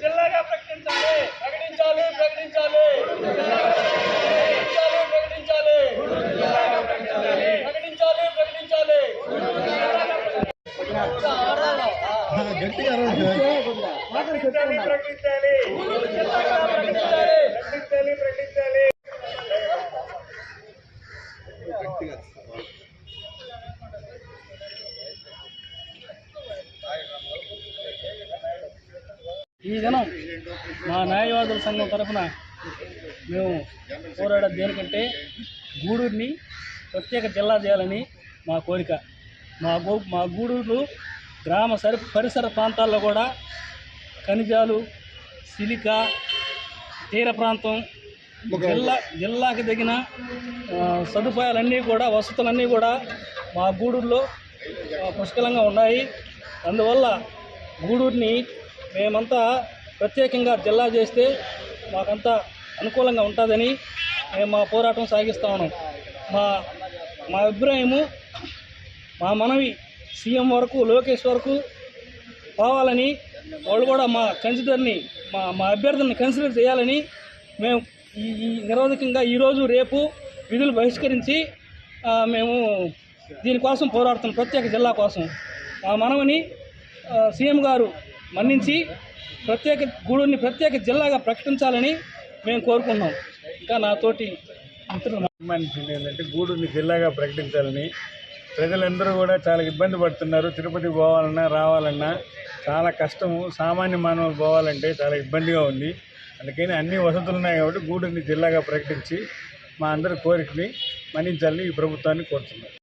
జిల్లాగా ప్రకటించాలి ప్రకటించాలి ప్రకటించాలి ప్రకటించాలి ప్రకటించాలి ప్రకటించాలి ప్రకటించాలి ప్రకటించాలి ప్రకటించాలి ప్రకటించాలి ప్రకటించాలి ఈ దినం మా న్యాయవాదుల సంఘం తరఫున మేము పోరాడేది దేనికంటే గూడూరుని ప్రత్యేక జిల్లా చేయాలని మా కోరిక. మా గో మా గూడూరు గ్రామ సరి పరిసర ప్రాంతాల్లో కూడా ఖనిజాలు సిలిక తీర ప్రాంతం జిల్లా జిల్లాకి తగిన సదుపాయాలన్నీ కూడా వసతులన్నీ కూడా మా గూడూరులో పుష్కలంగా ఉన్నాయి. అందువల్ల గూడూరుని మేమంతా ప్రత్యేకంగా జిల్లా చేస్తే మాకంతా అనుకూలంగా ఉంటుందని మేము మా పోరాటం సాగిస్తా ఉన్నాం. మా మా అభిప్రాయము మా మనవి సీఎం వరకు లోకేష్ వరకు పోవాలని వాళ్ళు కూడా మా కన్సిడర్ని మా మా అభ్యర్థిని కన్సిడర్ చేయాలని మేము ఈ ఈ నిరోధకంగా ఈరోజు రేపు విధులు బహిష్కరించి మేము దీనికోసం పోరాడుతున్నాం ప్రత్యేక జిల్లా కోసం. మా మనవని సీఎం గారు మన్నించి ప్రత్యేక గూడూరుని ప్రత్యేక జిల్లాగా ప్రకటించాలని మేము కోరుకున్నాం ఇంకా నాతోటి మిత్రులు ఏంటంటే గూడూరుని జిల్లాగా ప్రకటించాలని ప్రజలందరూ కూడా చాలా ఇబ్బంది పడుతున్నారు. తిరుపతి పోవాలన్నా రావాలన్నా చాలా కష్టము. సామాన్య మానవులు పోవాలంటే చాలా ఇబ్బందిగా ఉంది. అందుకని అన్ని వసతులు ఉన్నాయి కాబట్టి గూడూరుని జిల్లాగా ప్రకటించి మా అందరి కోరికని మన్నించాలని ఈ ప్రభుత్వాన్ని కోరుతున్నాం.